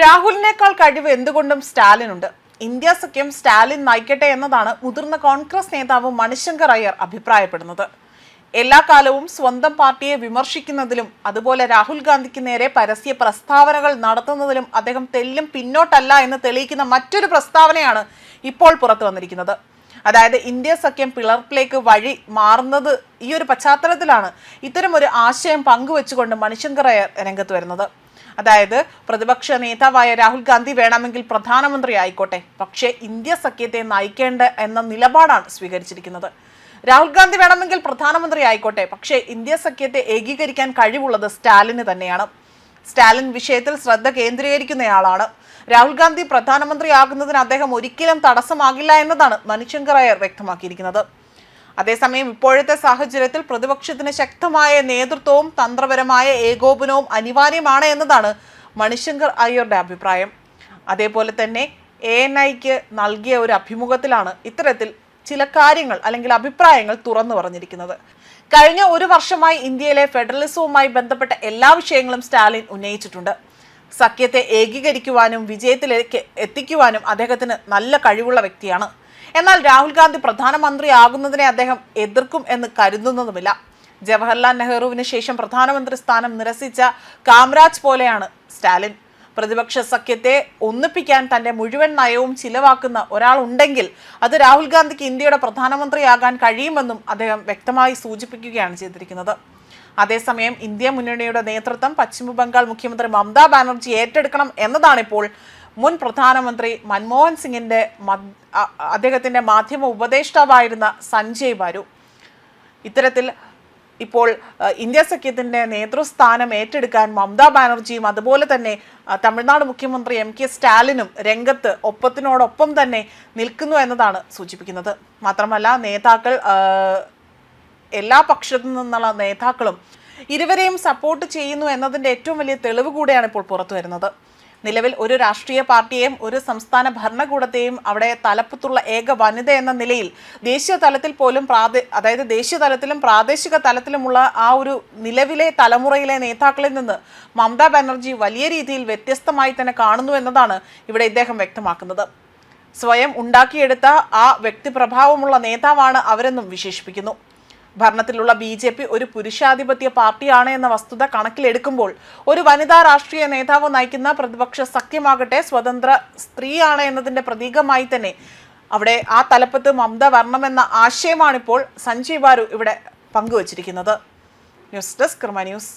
രാഹുലിനേക്കാൾ കഴിവ് എന്തുകൊണ്ടും സ്റ്റാലിനുണ്ട്. ഇന്ത്യ സഖ്യം സ്റ്റാലിൻ നയിക്കട്ടെ എന്നതാണ് മുതിർന്ന കോൺഗ്രസ് നേതാവ് മണിശങ്കർ അയ്യർ അഭിപ്രായപ്പെടുന്നത്. എല്ലാ കാലവും സ്വന്തം പാർട്ടിയെ വിമർശിക്കുന്നതിലും അതുപോലെ രാഹുൽ ഗാന്ധിക്ക് നേരെ പരസ്യ പ്രസ്താവനകൾ നടത്തുന്നതിലും അദ്ദേഹം തെല്ലും പിന്നോട്ടല്ല എന്ന് തെളിയിക്കുന്ന മറ്റൊരു പ്രസ്താവനയാണ് ഇപ്പോൾ പുറത്തു വന്നിരിക്കുന്നത്. അതായത് ഇന്ത്യ സഖ്യം പിളർപ്പിലേക്ക് വഴി മാറുന്നത് ഈ ഒരു പശ്ചാത്തലത്തിലാണ് ഇത്തരം ഒരു ആശയം പങ്കുവെച്ചുകൊണ്ട് മണിശങ്കർ അയ്യർ രംഗത്ത് വരുന്നത്. അതായത് പ്രതിപക്ഷ നേതാവായ രാഹുൽ ഗാന്ധി വേണമെങ്കിൽ പ്രധാനമന്ത്രി ആയിക്കോട്ടെ പക്ഷേ ഇന്ത്യ സഖ്യത്തെ നയിക്കേണ്ട എന്ന നിലപാടാണ് സ്വീകരിച്ചിരിക്കുന്നത്. രാഹുൽ ഗാന്ധി വേണമെങ്കിൽ പ്രധാനമന്ത്രി ആയിക്കോട്ടെ പക്ഷേ ഇന്ത്യ സഖ്യത്തെ ഏകീകരിക്കാൻ കഴിവുള്ളത് സ്റ്റാലിന് തന്നെയാണ്. സ്റ്റാലിൻ വിഷയത്തിൽ ശ്രദ്ധ കേന്ദ്രീകരിക്കുന്നയാളാണ്. രാഹുൽ ഗാന്ധി പ്രധാനമന്ത്രിയാകുന്നതിന് അദ്ദേഹം ഒരിക്കലും തടസ്സമാകില്ല എന്നതാണ് മനുശങ്കർ അയ്യർ വ്യക്തമാക്കിയിരിക്കുന്നത്. അതേസമയം ഇപ്പോഴത്തെ സാഹചര്യത്തിൽ പ്രതിപക്ഷത്തിന് ശക്തമായ നേതൃത്വവും തന്ത്രപരമായ ഏകോപനവും അനിവാര്യമാണ് എന്നതാണ് മണിശങ്കർ അയ്യരുടെ അഭിപ്രായം. അതേപോലെ തന്നെ എ എൻ ഐക്ക് നൽകിയ ഒരു അഭിമുഖത്തിലാണ് ഇത്തരത്തിൽ ചില കാര്യങ്ങൾ അല്ലെങ്കിൽ അഭിപ്രായങ്ങൾ തുറന്നു പറഞ്ഞിരിക്കുന്നത്. കഴിഞ്ഞ ഒരു വർഷമായി ഇന്ത്യയിലെ ഫെഡറലിസവുമായി ബന്ധപ്പെട്ട എല്ലാ വിഷയങ്ങളും സ്റ്റാലിൻ ഉന്നയിച്ചിട്ടുണ്ട്. സഖ്യത്തെ ഏകീകരിക്കുവാനും വിജയത്തിലേക്ക് എത്തിക്കുവാനും അദ്ദേഹത്തിന് നല്ല കഴിവുള്ള വ്യക്തിയാണ്. എന്നാൽ രാഹുൽ ഗാന്ധി പ്രധാനമന്ത്രിയാകുന്നതിനെ അദ്ദേഹം എതിർക്കും എന്ന് കരുതുന്നതുമില്ല. ജവഹർലാൽ നെഹ്റുവിന് ശേഷം പ്രധാനമന്ത്രി സ്ഥാനം നിരസിച്ച കാമരാജ് പോലെയാണ് സ്റ്റാലിൻ. പ്രതിപക്ഷ സഖ്യത്തെ ഒന്നിപ്പിക്കാൻ തന്റെ മുഴുവൻ നയവും ചിലവാക്കുന്ന ഒരാൾ ഉണ്ടെങ്കിൽ അത് രാഹുൽ ഗാന്ധിക്ക് ഇന്ത്യയുടെ പ്രധാനമന്ത്രിയാകാൻ കഴിയുമെന്നും അദ്ദേഹം വ്യക്തമായി സൂചിപ്പിക്കുകയാണ് ചെയ്തിരിക്കുന്നത്. അതേസമയം ഇന്ത്യ മുന്നണിയുടെ നേതൃത്വം പശ്ചിമ ബംഗാൾ മുഖ്യമന്ത്രി മമതാ ബാനർജി ഏറ്റെടുക്കണം എന്നതാണിപ്പോൾ മുൻ പ്രധാനമന്ത്രി മൻമോഹൻ സിംഗിന്റെ അദ്ദേഹത്തിന്റെ മാധ്യമ ഉപദേഷ്ടാവായിരുന്ന സഞ്ജയ് ബാരു ഇത്തരത്തിൽ ഇപ്പോൾ ഇന്ത്യ സഖ്യത്തിന്റെ നേതൃസ്ഥാനം ഏറ്റെടുക്കാൻ മമതാ ബാനർജിയും അതുപോലെ തന്നെ തമിഴ്നാട് മുഖ്യമന്ത്രി എം കെ സ്റ്റാലിനും രംഗത്ത് ഒപ്പത്തിനോടൊപ്പം തന്നെ നിൽക്കുന്നു എന്നതാണ് സൂചിപ്പിക്കുന്നത്. മാത്രമല്ല നേതാക്കൾ എല്ലാ പക്ഷത്തു നിന്നുള്ള നേതാക്കളും ഇരുവരെയും സപ്പോർട്ട് ചെയ്യുന്നു എന്നതിന്റെ ഏറ്റവും വലിയ തെളിവ് കൂടെയാണ് ഇപ്പോൾ പുറത്തു വരുന്നത്. നിലവിൽ ഒരു രാഷ്ട്രീയ പാർട്ടിയെയും ഒരു സംസ്ഥാന ഭരണകൂടത്തെയും അവിടെ തലപ്പത്തുള്ള ഏക വനിത എന്ന നിലയിൽ ദേശീയ തലത്തിൽ പോലും പ്രാദേ അതായത് ദേശീയ തലത്തിലും പ്രാദേശിക തലത്തിലുമുള്ള ആ ഒരു നിലവിലെ തലമുറയിലെ നേതാക്കളിൽ നിന്ന് മമതാ ബാനർജി വലിയ രീതിയിൽ വ്യത്യസ്തമായി തന്നെ കാണുന്നു എന്നതാണ് ഇവിടെ ഇദ്ദേഹം വ്യക്തമാക്കുന്നത്. സ്വയം ഉണ്ടാക്കിയെടുത്ത ആ വ്യക്തിപ്രഭാവമുള്ള നേതാവാണ് അവരെന്നും വിശേഷിപ്പിക്കുന്നു. ഭരണത്തിലുള്ള ബി ജെ പി ഒരു പുരുഷാധിപത്യ പാർട്ടിയാണ് എന്ന വസ്തുത കണക്കിലെടുക്കുമ്പോൾ ഒരു വനിതാ രാഷ്ട്രീയ നേതാവ് നയിക്കുന്ന പ്രതിപക്ഷ സഖ്യമാകട്ടെ സ്വതന്ത്ര സ്ത്രീയാണ് എന്നതിന്റെ പ്രതീകമായി തന്നെ അവിടെ ആ തലപ്പത്ത് മമത വരണമെന്ന ആശയമാണിപ്പോൾ സഞ്ജയ് ബാരു ഇവിടെ പങ്കുവച്ചിരിക്കുന്നത്. ന്യൂസ് ഡെസ്ക് ക്രമ ന്യൂസ്.